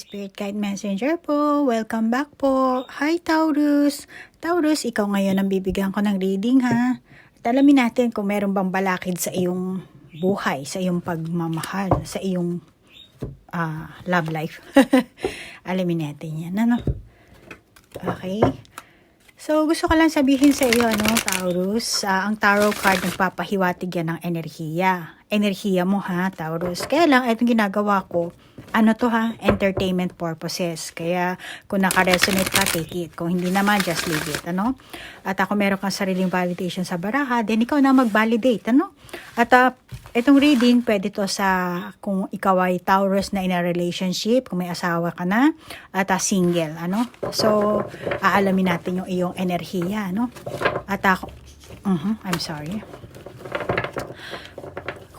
Spirit Guide Messenger po. Welcome back po. Hi Taurus. Taurus, ikaw ngayon ang bibigyan ko ng reading ha. At alamin natin kung meron bang balakid sa iyong buhay, sa iyong pagmamahal, sa iyong ah, love life. alamin natin yan. Ano? Okay. So, gusto ko lang sabihin sa iyo, ano, Taurus, ah, ang tarot card nagpapahiwatig yan ng enerhiya. Enerhiya mo ha, Taurus. Kaya lang, itong ginagawa ko, ano to ha, entertainment purposes. Kaya, kung naka-resonate ka, take it. Kung hindi naman, just leave it, ano? At ako meron kang sariling validation sa baraha, then ikaw na mag-validate, ano? At ah, itong reading, pwede to sa kung ikaw ay Taurus na in a relationship, kung may asawa ka na, at ah, single, ano? So, aalamin natin yung iyong enerhiya, ano? At ako, mhm, I'm sorry.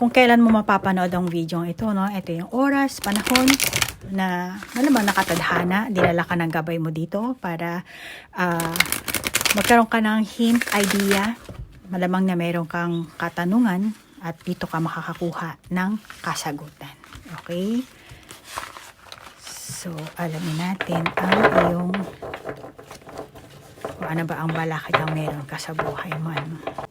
Kung kailan mo mapapanood ang video ito, no? Ito yung oras, panahon, na malamang nakatadhana, dinala ka ng gabay mo dito para ah, magkaroon ka ng hint, idea, malamang na meron kang katanungan at dito ka makakakuha ng kasagutan. Okay? So, alamin natin ang iyong ano ba ang balakid ang meron ka sa buhay mo. Ano?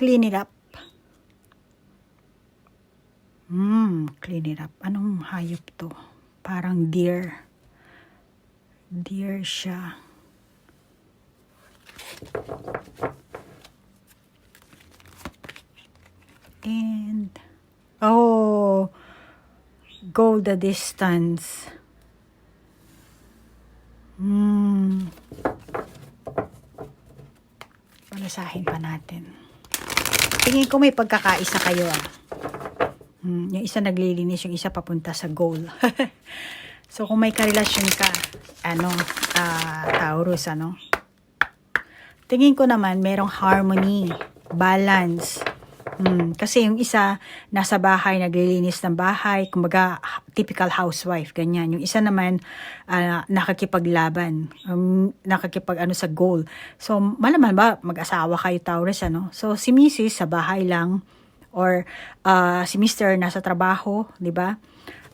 Clean it up. Hmm, clean it up. Anong hayop to? Parang deer. Deer siya. And, oh, go the distance. Hmm. Palasahin pa natin. Tingin ko may pagkakaisa kayo ah. Hmm, yung isa naglilinis, yung isa papunta sa goal. so kung may karelasyon ka, ano, ah, Taurus, ano, tingin ko naman merong harmony, balance. Hmm, kasi yung isa nasa bahay, naglilinis ng bahay, kumbaga typical housewife, ganyan. Yung isa naman ah, nakakipaglaban, um, nakakipag ano sa goal. So malaman ba mag-asawa kayo Taurus ano? So si Mrs. sa bahay lang or ah, si Mr. nasa trabaho, 'di ba?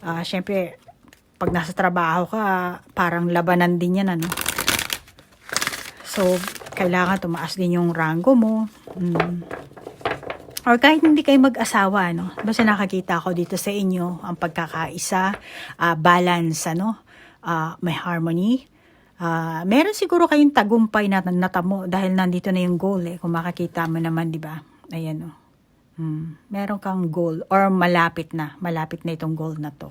Ah, syempre pag nasa trabaho ka, parang labanan din yan ano. So, kailangan tumaas din yung rango mo. Mm. Or kahit hindi kayo mag-asawa, no? Basta nakakita ko dito sa inyo ang pagkakaisa, ah, balance, ano? Ah, may harmony. Ah, meron siguro kayong tagumpay na natamo dahil nandito na yung goal eh. Kung makakita mo naman, di ba? Ayan, oh. Hmm. Meron kang goal or malapit na. Malapit na itong goal na to.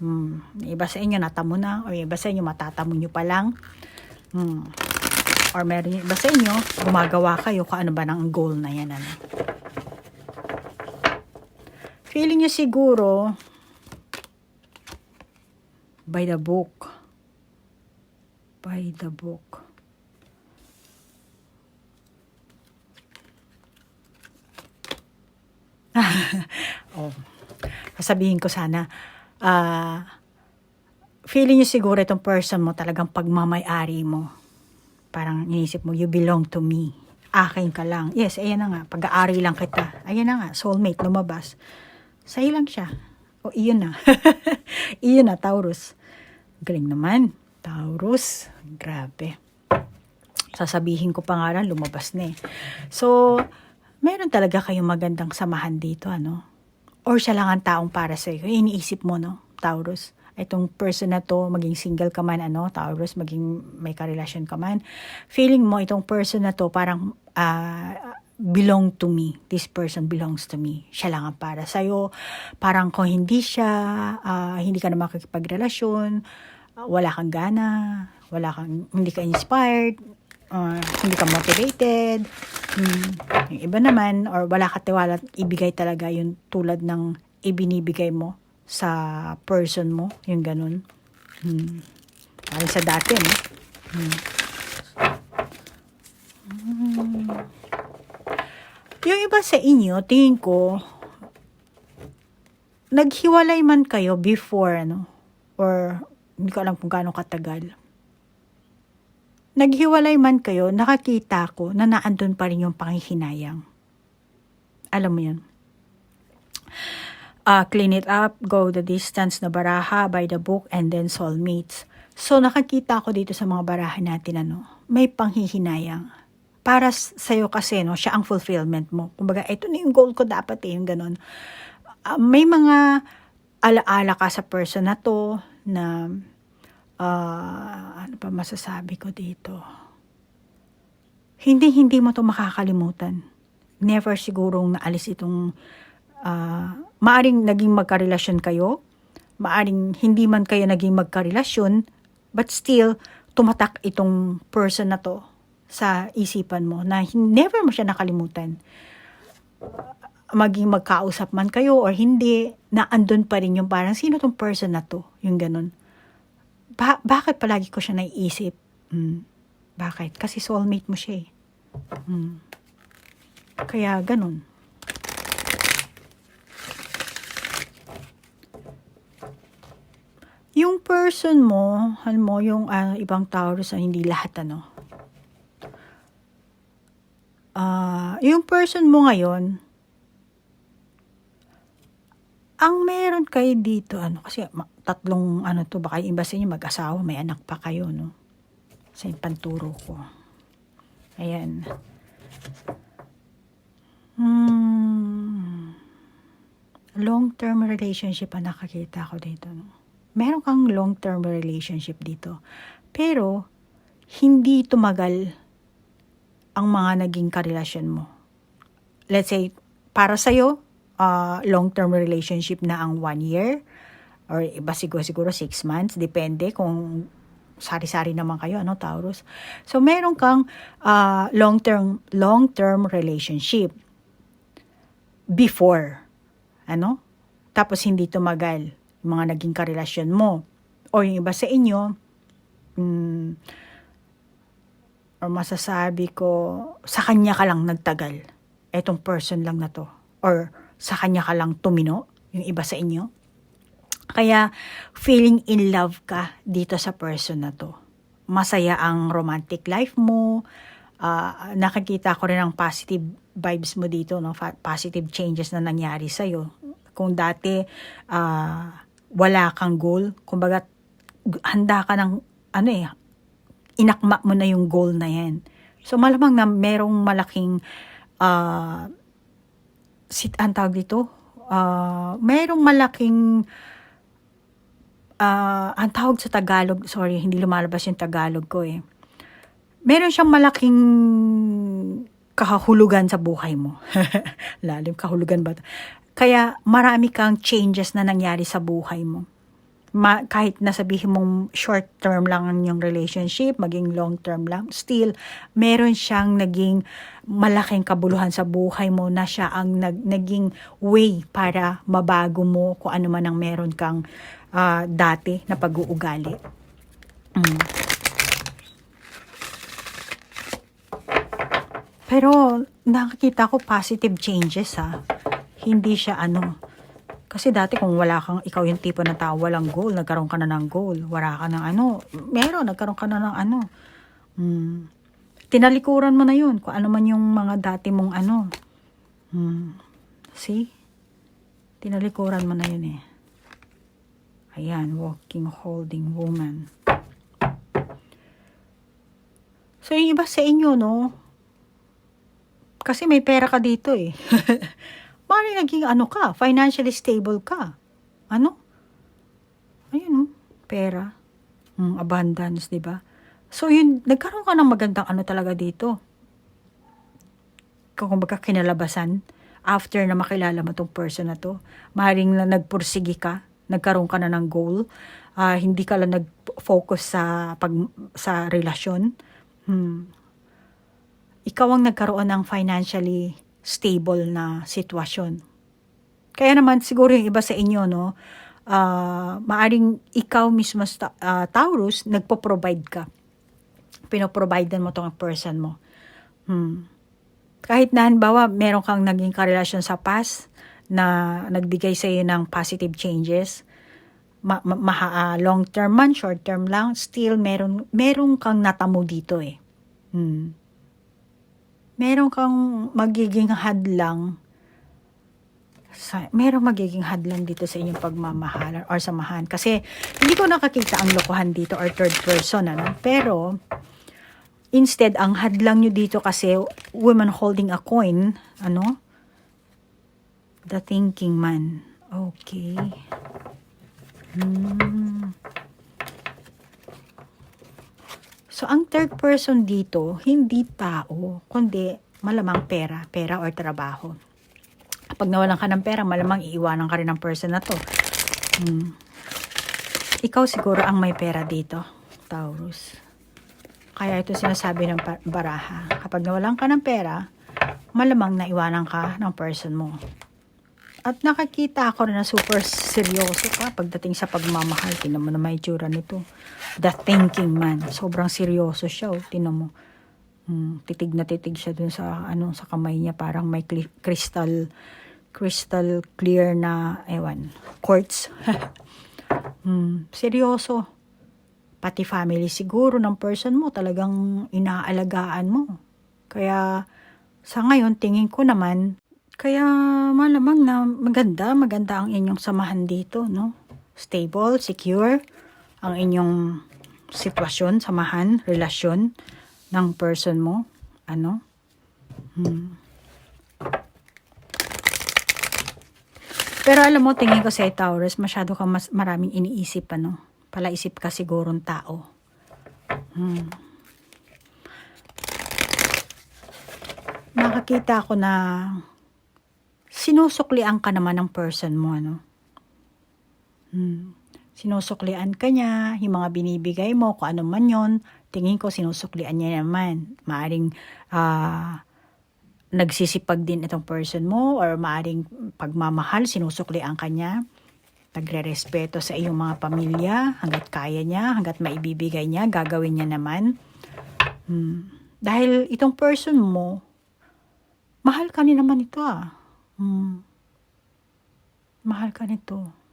Hmm. Iba sa inyo natamo na or iba sa inyo matatamo nyo pa lang. Hmm. Or meron iba sa inyo, gumagawa kayo kung ano ba ng goal na yan. Ano. Feeling nyo siguro, by the book. By the book. oh. Sasabihin ko sana, ah, feeling nyo siguro itong person mo talagang pagmamayari mo. Parang inisip mo, you belong to me. Akin ka lang. Yes, ayan na nga. Pag-aari lang kita. Ayan na nga, soulmate, lumabas. Sa'yo lang siya. O, iyon na. iyon na, Taurus. Galing naman. Taurus. Grabe. Sasabihin ko pa nga lang, lumabas na eh. So, meron talaga kayong magandang samahan dito, ano? Or siya lang ang taong para sa'yo. Iniisip mo, no? Taurus itong person na to, maging single ka man, ano, Taurus, maging may karelasyon ka man, feeling mo itong person na to parang ah, belong to me. This person belongs to me. Siya lang ang para sa'yo. Parang kung hindi siya, ah, hindi ka na makikipagrelasyon, ah, wala kang gana, wala kang, hindi ka inspired, ah, hindi ka motivated. Hmm, yung iba naman, or wala ka tiwala, ibigay talaga yung tulad ng ibinibigay mo sa person mo, yung ganun. Hmm. Parang sa dati, no? Hmm. Hmm. Yung iba sa inyo, tingin ko, naghiwalay man kayo before, ano? Or hindi ko alam kung gaano katagal. Naghiwalay man kayo, nakakita ko na naandun pa rin yung panghihinayang. Alam mo yun. Ah, clean it up, go the distance na baraha, by the book, and then soulmates. So, nakakita ko dito sa mga baraha natin, ano, may panghihinayang. Para sa'yo kasi, no, siya ang fulfillment mo. Kumbaga, ito na yung goal ko dapat eh, yung ganun. Ah, may mga alaala ka sa person na to na ah, ano pa masasabi ko dito? Hindi, hindi mo to makakalimutan. Never sigurong naalis itong ah, maaring naging magkarelasyon kayo, maaring hindi man kayo naging magkarelasyon, but still, tumatak itong person na to sa isipan mo na never mo siya nakalimutan maging magkausap man kayo or hindi, na andun pa rin yung parang, sino tong person na to? Yung ganun. Ba- bakit palagi ko siya naiisip? Hmm. Bakit? Kasi soulmate mo siya eh. Hmm. Kaya ganun. Yung person mo, alam mo, yung ah, ibang Taurus, hindi lahat ano. Ah, yung person mo ngayon, ang meron kayo dito, ano, kasi tatlong, ano to, baka yung iba sa inyo mag-asawa, may anak pa kayo, no? Sa yung panturo ko. Ayan. Hmm. Long-term relationship ang nakakita ko dito, no? Meron kang long-term relationship dito. Pero, hindi tumagal ang mga naging karelasyon mo. Let's say, para sa'yo, uh, long-term relationship na ang one year or iba siguro siguro six months depende kung sari-sari naman kayo ano Taurus. So meron kang uh, long-term long-term relationship before ano? Tapos hindi tumagal yung mga naging karelasyon mo. O yung iba sa inyo mm, or masasabi ko sa kanya ka lang nagtagal etong person lang na to or sa kanya ka lang tumino, yung iba sa inyo. Kaya feeling in love ka dito sa person na to. Masaya ang romantic life mo. Ah, nakikita ko rin ang positive vibes mo dito, no? Positive changes na nangyari sa'yo. Kung dati ah, wala kang goal, kumbaga handa ka ng ano eh, inakma mo na yung goal na yan. So malamang na merong malaking ah, sit ang tawag dito, ah, merong malaking ah, ang tawag sa Tagalog, sorry, hindi lumalabas yung Tagalog ko eh. Meron siyang malaking kahulugan sa buhay mo. Lalim, kahulugan ba? Kaya marami kang changes na nangyari sa buhay mo. Ma, kahit nasabihin mong short term lang ang yung relationship, maging long term lang, still, meron siyang naging malaking kabuluhan sa buhay mo na siya ang nag, naging way para mabago mo kung ano man ang meron kang ah, dati na pag-uugali. Mm. Pero nakakita ko positive changes ha. Hindi siya ano. Kasi dati kung wala kang, ikaw yung tipo na tao, walang goal, nagkaroon ka na ng goal. Wala ka ng ano. Meron, nagkaroon ka na ng ano. Hmm. Tinalikuran mo na yun. Kung ano man yung mga dati mong ano. Hmm. See? Tinalikuran mo na yun eh. Ayan, walking, holding woman. So, yung iba sa inyo, no? Kasi may pera ka dito eh. Mari naging ano ka, financially stable ka. Ano? Ayun, oh, pera. Mm, abundance, di ba? So, yun, nagkaroon ka ng magandang ano talaga dito. Kung kumbaga kinalabasan, after na makilala mo tong person na to, maaaring na nagpursigi ka, nagkaroon ka na ng goal, ah, hindi ka lang nag-focus sa, pag, sa relasyon. Hmm. Ikaw ang nagkaroon ng financially stable na sitwasyon. Kaya naman siguro yung iba sa inyo, no, ah, maaring ikaw mismo, ah, Taurus, nagpo-provide ka. Pinoprovidean mo tong person mo. Hmm. Kahit na halimbawa, meron kang naging karelasyon sa past na nagbigay sa iyo ng positive changes, ma, ma, maha- ah, long term man, short term lang, still meron, meron kang natamo dito eh. Hmm. Meron kang magiging hadlang sa, meron magiging hadlang dito sa inyong pagmamahalan or samahan. Kasi, hindi ko nakakita ang lokohan dito or third person, ano? Pero, instead, ang hadlang nyo dito kasi, woman holding a coin, ano? The thinking man. Okay. Hmm. So, ang third person dito, hindi tao, kundi malamang pera, pera or trabaho. Kapag nawalan ka ng pera, malamang iiwanan ka rin ng person na to. Hmm. Ikaw siguro ang may pera dito, Taurus. Kaya ito sinasabi ng baraha. Kapag nawalan ka ng pera, malamang naiwanan ka ng person mo. At nakakita ako na super seryoso ka pagdating sa pagmamahal. Tinan mo na may tsura nito. The thinking man. Sobrang seryoso siya. Oh. Tinan mo. Hmm, titig na titig siya dun sa ano sa kamay niya parang may crystal crystal clear na ewan quartz hmm, seryoso pati family siguro ng person mo talagang inaalagaan mo kaya sa ngayon tingin ko naman kaya malamang na maganda maganda ang inyong samahan dito no stable secure ang inyong sitwasyon samahan relasyon ng person mo. Ano? Hmm. Pero alam mo, tingin ko sa Taurus, masyado ka mas maraming iniisip, ano? Palaisip ka sigurong tao. Hmm. Nakakita ako na sinusuklian ka naman ng person mo, ano? Hmm. Sinusuklian ka niya, yung mga binibigay mo, kung ano man yon tingin ko sinusuklian niya naman. Maaring ah, nagsisipag din itong person mo or maaring pagmamahal, sinusuklian ka niya. Nagre-respeto sa iyong mga pamilya hanggat kaya niya, hanggat maibibigay niya, gagawin niya naman. Hmm. Dahil itong person mo, mahal ka ni naman ito ah. Hmm. Mahal ka nito.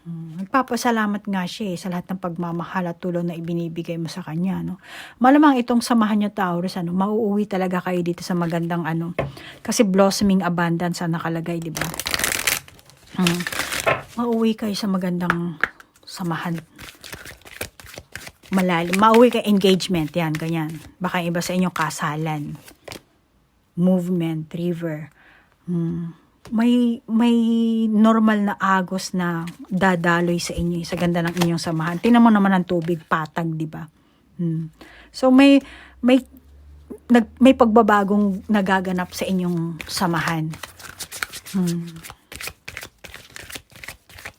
Hmm, Nagpapasalamat nga siya eh, sa lahat ng pagmamahal at tulong na ibinibigay mo sa kanya. No? Malamang itong samahan niyo Taurus, ano, mauuwi talaga kayo dito sa magandang ano. Kasi blossoming abundance ang nakalagay, di ba? Hmm. Mauuwi kayo sa magandang samahan. Malalim. Mauwi kayo engagement, yan, ganyan. Baka iba sa inyong kasalan. Movement, river. Hmm may may normal na agos na dadaloy sa inyo sa ganda ng inyong samahan. Tingnan mo naman ang tubig patag, 'di ba? Hmm. So may may nag, may pagbabagong nagaganap sa inyong samahan. Hmm.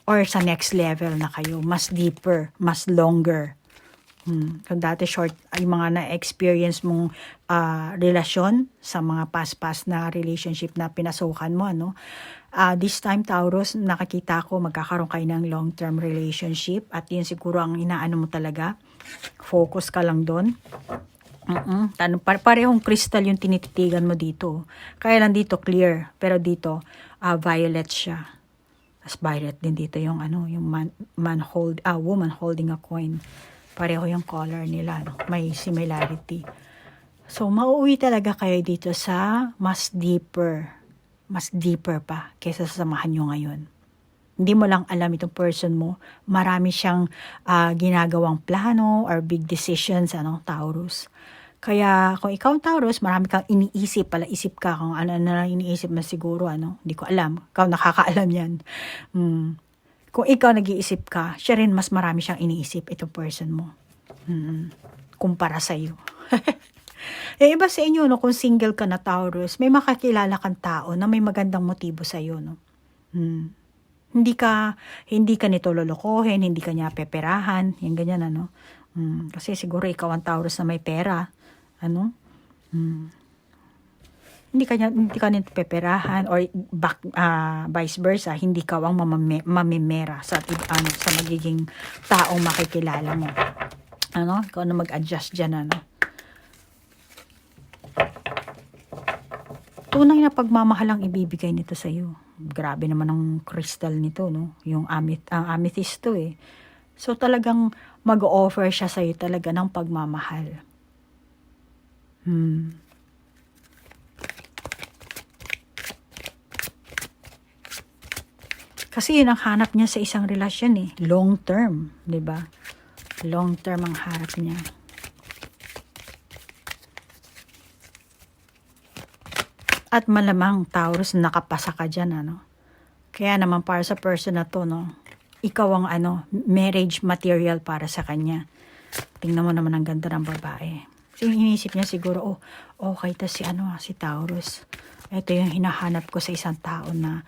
Or sa next level na kayo, mas deeper, mas longer. Hmm. Kung dati short, ay mga na-experience mong ah, relasyon sa mga past-past na relationship na pinasukan mo, ano? Ah, this time, Taurus, nakakita ko magkakaroon kayo ng long-term relationship at yun siguro ang inaano mo talaga. Focus ka lang doon. Mm par- parehong crystal yung tinititigan mo dito. Kaya lang dito clear, pero dito ah, violet siya. Tapos violet din dito yung ano, yung man, man hold, ah, woman holding a coin. Pareho yung color nila, no? may similarity. So, mauwi talaga kayo dito sa mas deeper, mas deeper pa kaysa sa samahan nyo ngayon. Hindi mo lang alam itong person mo, marami siyang ah, ginagawang plano or big decisions, ano, Taurus. Kaya kung ikaw Taurus, marami kang iniisip, pala isip ka kung ano na lang iniisip mo siguro, ano, hindi ko alam. Ikaw nakakaalam yan. Hmm kung ikaw nag-iisip ka, siya rin mas marami siyang iniisip itong person mo. Mm, kumpara sa iyo. eh, iba sa inyo, no, kung single ka na Taurus, may makakilala kang tao na may magandang motibo sa iyo, no. Hmm. Hindi ka hindi ka nito lolokohin, hindi ka niya peperahan, yung ganyan ano. Hmm. Kasi siguro ikaw ang Taurus na may pera, ano? Hmm hindi kanya hindi ka nito peperahan or back, ah, vice versa hindi ka ang mamame, mamimera sa ano sa magiging taong makikilala mo ano ikaw na mag-adjust diyan ano tunay na pagmamahal ang ibibigay nito sa iyo. Grabe naman ang crystal nito, no? Yung amit, ang amethyst to eh. So talagang mag-offer siya sa iyo talaga ng pagmamahal. Hmm. Kasi yun ang hanap niya sa isang relasyon eh. Long term, di ba? Long term ang hanap niya. At malamang, Taurus, nakapasa ka dyan, ano? Kaya naman para sa person na to, no? Ikaw ang ano, marriage material para sa kanya. Tingnan mo naman ang ganda ng babae. Kasi inisip niya siguro, oh, okay to si ano, si Taurus. Ito yung hinahanap ko sa isang tao na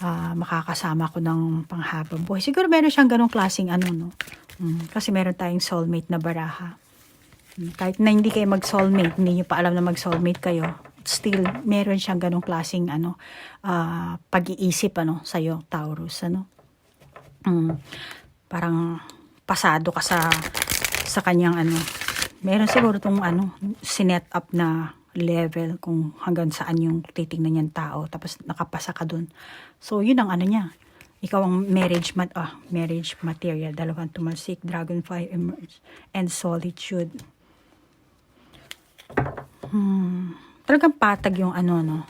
ah, makakasama ko ng panghabang buhay. Siguro meron siyang ganong klaseng ano, no? Mm, kasi meron tayong soulmate na baraha. Mm, Kahit na hindi kayo mag-soulmate, hindi nyo pa alam na mag-soulmate kayo, still, meron siyang ganong klaseng ano, ah, pag-iisip ano, sa'yo, Taurus. Ano? Mm, parang pasado ka sa sa kanyang ano. Meron siguro tong ano, sinet up na level kung hanggang saan yung titingnan niyang tao tapos nakapasa ka dun. So, yun ang ano niya. Ikaw ang marriage mat ah, marriage material. Dalawang tumalsik, dragonfly emerge, and solitude. Hmm. Talagang patag yung ano, no?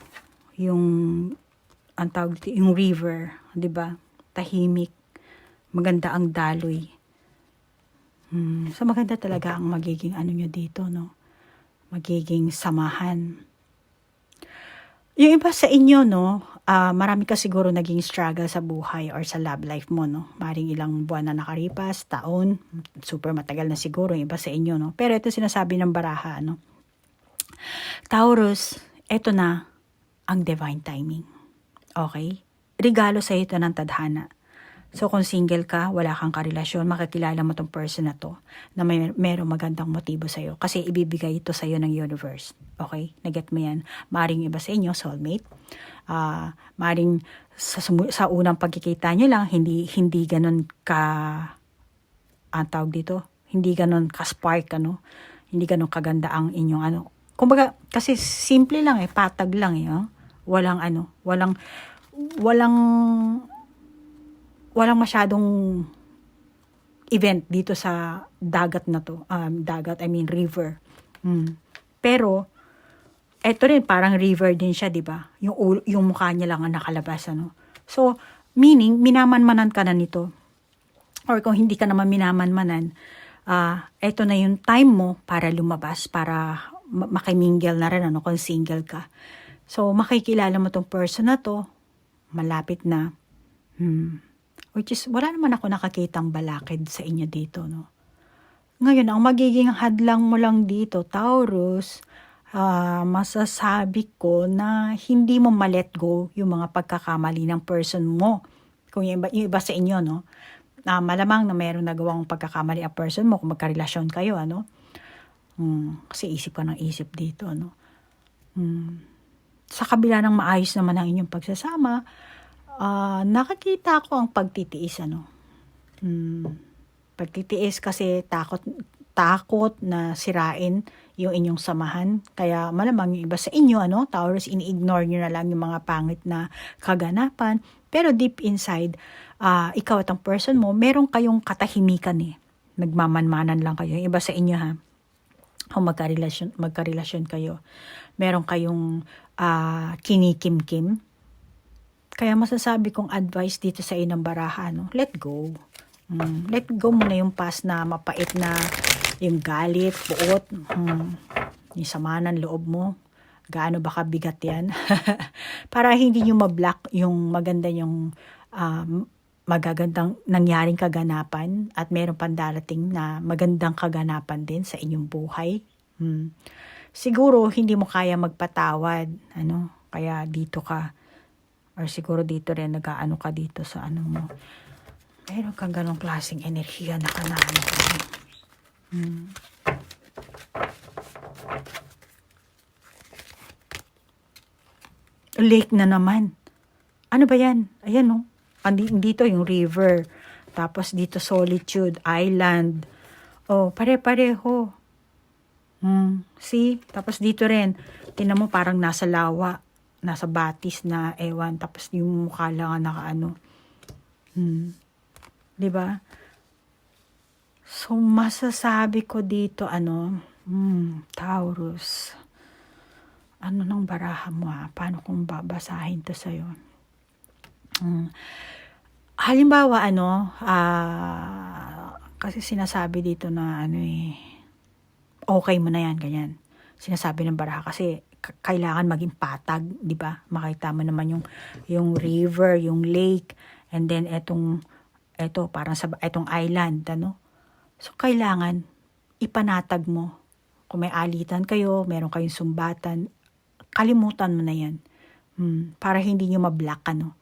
Yung, ang tawag dito, yung river, di ba? Tahimik. Maganda ang daloy. Hmm. So, maganda talaga ang magiging ano nyo dito, no? Magiging samahan. Yung iba sa inyo, no, ah, marami ka siguro naging struggle sa buhay or sa love life mo, no. Maring ilang buwan na nakaripas, taon, super matagal na siguro yung iba sa inyo, no. Pero ito sinasabi ng baraha, no. Taurus, eto na ang divine timing. Okay? Regalo sa ito ng tadhana. So kung single ka, wala kang karelasyon, makikilala mo tong person na to na may merong magandang motibo sa iyo kasi ibibigay ito sa iyo ng universe. Okay? Naget mo yan. Maring iba sa inyo, soulmate. Ah, maring sa, sa unang pagkikita niyo lang, hindi hindi ganun ka ang tawag dito, hindi ganun ka-spark, ano, hindi ganun kaganda ang inyong ano. Kumbaga, kasi simple lang eh, patag lang eh, oh. walang ano, walang, walang, walang masyadong event dito sa dagat na to, um, dagat, I mean river. Mm. Pero, eto rin, parang river din siya, di ba? Yung, yung mukha niya lang ang nakalabas, ano. So, meaning, minamanmanan ka na nito or kung hindi ka naman minamanmanan, ah eto na yung time mo para lumabas, para makimingle na rin, ano, kung single ka. So, makikilala mo tong person na to, malapit na. Hmm. Which is, wala naman ako nakakitang balakid sa inyo dito, no? Ngayon, ang magiging hadlang mo lang dito, Taurus, ah, masasabi ko na hindi mo ma-let go yung mga pagkakamali ng person mo. Kung yung iba, yung iba sa inyo, no? na malamang na mayroong nagawang pagkakamali ang person mo kung magkarelasyon kayo, ano? Hmm, kasi isip ka ng isip dito, ano? Hmm. Sa kabila ng maayos naman ang inyong pagsasama, ah, nakakita ko ang pagtitiis, ano? Hmm. Pagtitiis kasi takot takot na sirain yung inyong samahan. Kaya malamang yung iba sa inyo, ano, Taurus, ini-ignore nyo na lang yung mga pangit na kaganapan. Pero deep inside, ah ikaw at ang person mo, meron kayong katahimikan eh. Nagmamanmanan lang kayo. Yung iba sa inyo ha, kung magkarelasyon, magkarelasyon kayo, meron kayong ah kinikim-kim. Kaya masasabi kong advice dito sa inang baraha, no? let go. Mm, let go mo na yung past na mapait na yung galit, puot, mm, yung sama ng loob mo. Gaano ba kabigat yan? Para hindi nyo mablock yung maganda yung um, magagandang nangyaring kaganapan at meron pang darating na magandang kaganapan din sa inyong buhay. Hmm. Siguro hindi mo kaya magpatawad, ano? Kaya dito ka or siguro dito rin nag-aano ka dito sa ano mo. Meron kang ganong klaseng enerhiya na kanano ka. Hmm. Lake na naman. Ano ba yan? Ayan no. Dito yung river. Tapos dito solitude, island. Oh, pare-pareho. Hmm, see? Tapos dito rin, tinan mo parang nasa lawa. nasa batis na ewan, tapos yung mukha lang ang nakaano. Hmm. 'Di ba? So, masasabi ko dito, ano, hmm, Taurus. Ano nang baraha mo ha? Paano kung babasahin to sa'yo? Hmm. Halimbawa, ano, ah, kasi sinasabi dito na, ano eh, okay mo na yan, ganyan. Sinasabi ng baraha kasi kailangan maging patag, di ba? Makita mo naman yung, yung river, yung lake, and then etong, eto, parang sa, etong island, ano? So, kailangan ipanatag mo. Kung may alitan kayo, meron kayong sumbatan, kalimutan mo na yan. Hmm, para hindi nyo mablock, ano.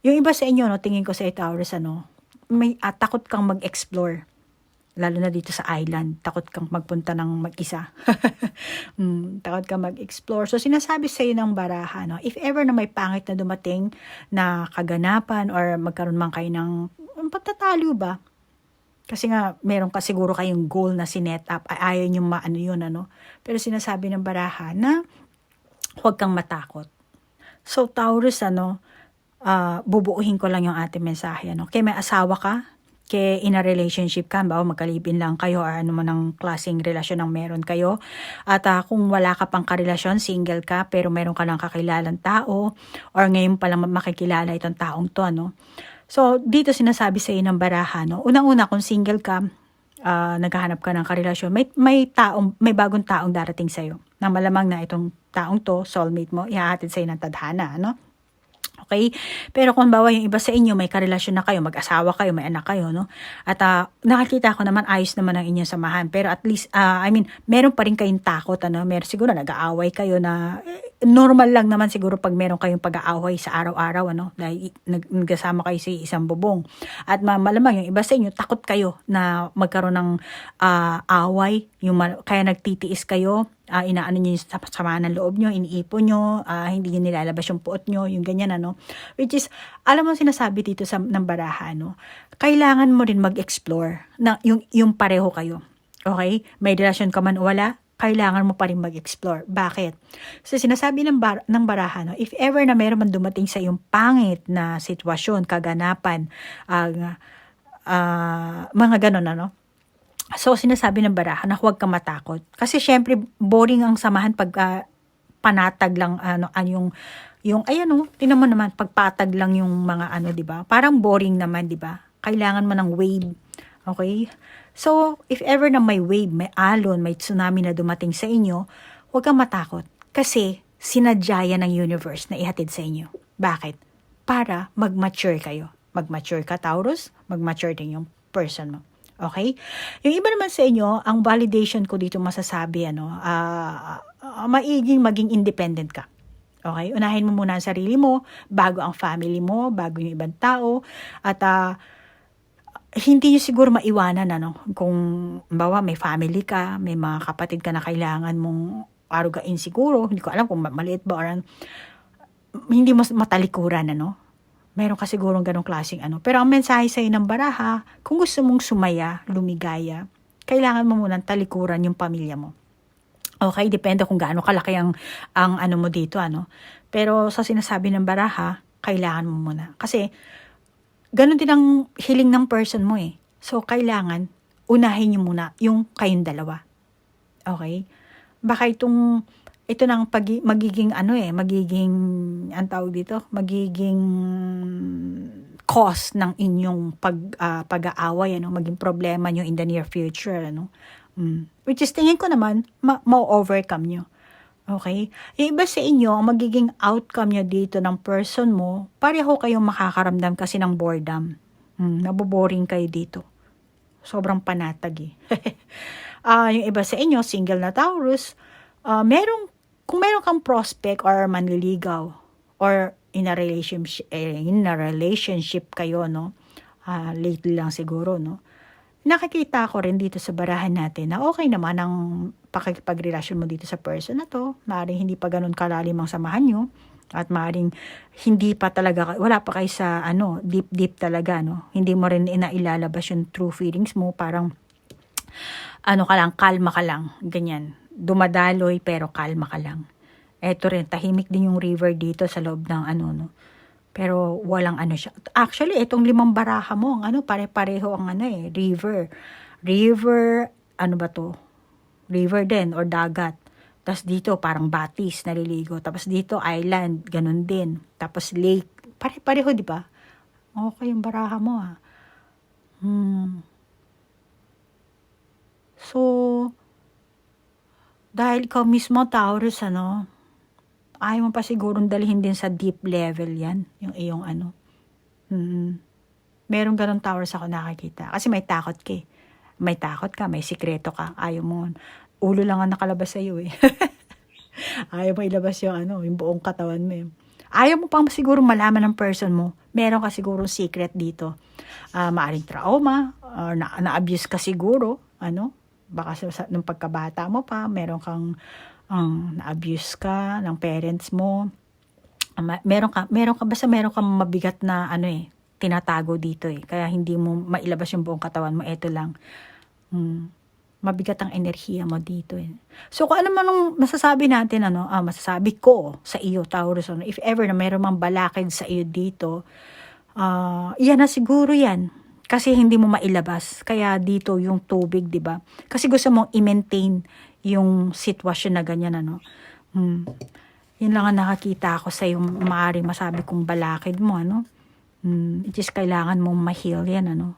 Yung iba sa inyo, no, tingin ko sa 8 hours, ano, may ah, takot kang mag-explore. Lalo na dito sa island, takot kang magpunta ng mag-isa. Hmm, takot kang mag-explore. So, sinasabi sa iyo ng baraha, no, if ever na may pangit na dumating na kaganapan or magkaroon man kayo ng um, pagtatalo ba, kasi nga, meron ka siguro kayong goal na sinet up. Ay, ayaw nyo maano yun, ano. Pero sinasabi ng baraha na huwag kang matakot. So, Taurus, ano, ah, bubuuhin ko lang yung ating mensahe, ano. Kaya may asawa ka, kaya in a relationship ka, ba, magkalibin lang kayo or ano man ang klaseng relasyon ang meron kayo. At ah, kung wala ka pang karelasyon, single ka, pero meron ka lang kakilalang tao, or ngayon pa lang makikilala itong taong to, ano. So, dito sinasabi sa ng baraha, no? Unang-una, kung single ka, ah, naghahanap ka ng karelasyon, may, may taong, may bagong taong darating sa iyo. Na malamang na itong taong to, soulmate mo, ihahatid sa iyo ng tadhana, ano? Okay? Pero kung bawa yung iba sa inyo, may karelasyon na kayo, mag-asawa kayo, may anak kayo, no? At ah, nakakita ko naman, ayos naman ang inyong samahan. Pero at least, ah, I mean, meron pa rin kayong takot, ano? Meron siguro nag-aaway kayo na, eh, normal lang naman siguro pag meron kayong pag-aaway sa araw-araw, ano? Dahil nag nagkasama kayo sa isang bubong. At ma- malamang yung iba sa inyo, takot kayo na magkaroon ng ah, away, yung kaya nagtitiis kayo, ah, inaano nyo yung sa- sama ng loob nyo, iniipon nyo, ah, hindi nyo nilalabas yung puot nyo, yung ganyan ano. Which is, alam mo sinasabi dito sa ng baraha, no? Kailangan mo rin mag-explore na yung, yung pareho kayo. Okay? May relasyon ka man o wala, kailangan mo pa rin mag-explore. Bakit? So, sinasabi ng, bar- ng baraha, no? if ever na meron man dumating sa yung pangit na sitwasyon, kaganapan, ang ah, mga ganun, ano? So, sinasabi ng baraha na huwag kang matakot. Kasi syempre, boring ang samahan pag ah, panatag lang, ano, ano yung, yung, ayan o, tinan mo naman, pagpatag lang yung mga ano, di ba? Parang boring naman, di ba? Kailangan mo ng wave. Okay? So, if ever na may wave, may alon, may tsunami na dumating sa inyo, huwag kang matakot. Kasi, sinadya ng universe na ihatid sa inyo. Bakit? Para mag-mature kayo. Mag-mature ka, Taurus, mag-mature din yung person mo. Okay? Yung iba naman sa inyo, ang validation ko dito masasabi, ano, ah, ah, maiging maging independent ka. Okay? Unahin mo muna ang sarili mo, bago ang family mo, bago yung ibang tao, at ah, hindi nyo siguro maiwanan, ano, kung, bawa, may family ka, may mga kapatid ka na kailangan mong arugain siguro, hindi ko alam kung ma- maliit ba or hindi mo matalikuran, ano, meron ka sigurong ganong klaseng ano. Pero ang mensahe sa'yo ng baraha, kung gusto mong sumaya, lumigaya, kailangan mo munang talikuran yung pamilya mo. Okay, depende kung gaano kalaki ang, ang ano mo dito, ano. Pero sa sinasabi ng baraha, kailangan mo muna. Kasi, ganun din ang hiling ng person mo eh. So, kailangan, unahin niyo muna yung kayong dalawa. Okay? Baka itong, ito nang pagi, magiging ano eh, magiging, ang tawag dito, magiging cause ng inyong pag, ah, pag-aaway, ano, maging problema nyo in the near future, ano. Mm. Which is, tingin ko naman, ma- ma-overcome nyo. Okay? Iba sa inyo, ang magiging outcome nyo dito ng person mo, pareho kayong makakaramdam kasi ng boredom. Mm, naboboring kayo dito. Sobrang panatag eh. Ah, yung iba sa inyo, single na Taurus, ah, merong, kung meron kang prospect or manliligaw, or in a relationship, eh, in a relationship kayo, no? Ah, lately lang siguro, no? Nakikita ko rin dito sa barahan natin na okay naman ang pakikipagrelasyon mo dito sa person na to. Maaaring hindi pa ganun kalalim ang samahan nyo. At maaaring hindi pa talaga, wala pa kayo sa ano, deep deep talaga, no? Hindi mo rin inailalabas yung true feelings mo. Parang, ano ka lang, kalma ka lang. Ganyan. Dumadaloy pero kalma ka lang. Eto rin, tahimik din yung river dito sa loob ng ano, no. Pero walang ano siya. Actually, itong limang baraha mo, ang ano, pare-pareho ang ano eh, river. River, ano ba to? River din or dagat. Tapos dito, parang batis, naliligo. Tapos dito, island, ganun din. Tapos lake, pare-pareho, di ba? Okay yung baraha mo, ah. Hmm. So, dahil ikaw mismo, Taurus, ano, ayaw mo pa sigurong dalhin din sa deep level yan, yung iyong ano. Hmm. Meron ganun Taurus ako nakakita. Kasi may takot ka eh. May takot ka, may sikreto ka. Ayaw mo. Ulo lang ang nakalabas sa iyo eh. ayaw mo ilabas yung ano, yung buong katawan mo eh. Ayaw mo pang siguro malaman ng person mo. Meron ka siguro secret dito. Ah, maaring trauma, or na, na-abuse ka siguro, ano, baka sa nung pagkabata mo pa, meron kang ang na-abuse ka ng parents mo. Ma- meron ka meron ka basta meron kang mabigat na ano eh tinatago dito eh. Kaya hindi mo mailabas yung buong katawan mo. Ito lang. Hmm. Mabigat ang enerhiya mo dito eh. So kung ano man ang masasabi natin, ano, ah, masasabi ko sa iyo, Taurus, ano, if ever na mayroon mang balakid sa iyo dito, ah, yan na siguro yan. Kasi hindi mo mailabas. Kaya dito yung tubig, di ba? Kasi gusto mong i-maintain yung sitwasyon na ganyan, ano. Hmm. Yun lang ang nakakita ako sa yung maaaring masabi kong balakid mo, ano. Hmm. It is kailangan mong ma-heal yan, ano.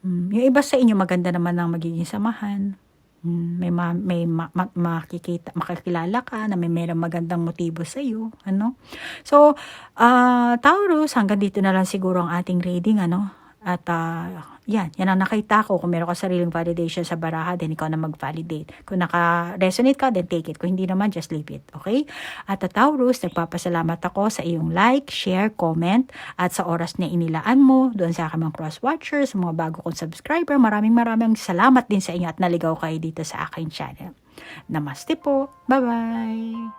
Hmm. Yung iba sa inyo, maganda naman ang magiging samahan. Hmm. May, ma- may ma- ma- makikita, makakilala ka na may merong magandang motibo sa iyo, ano. So, ah Taurus, hanggang dito na lang siguro ang ating reading, ano. At ah, yan, yan ang nakita ko. Kung meron ka sariling validation sa baraha, then ikaw na mag-validate. Kung naka-resonate ka, then take it. Kung hindi naman, just leave it. Okay? At uh, Taurus, nagpapasalamat ako sa iyong like, share, comment, at sa oras na inilaan mo doon sa aking mga cross-watchers, mga bago kong subscriber. Maraming maraming salamat din sa inyo at naligaw kayo dito sa aking channel. Namaste po. Bye-bye!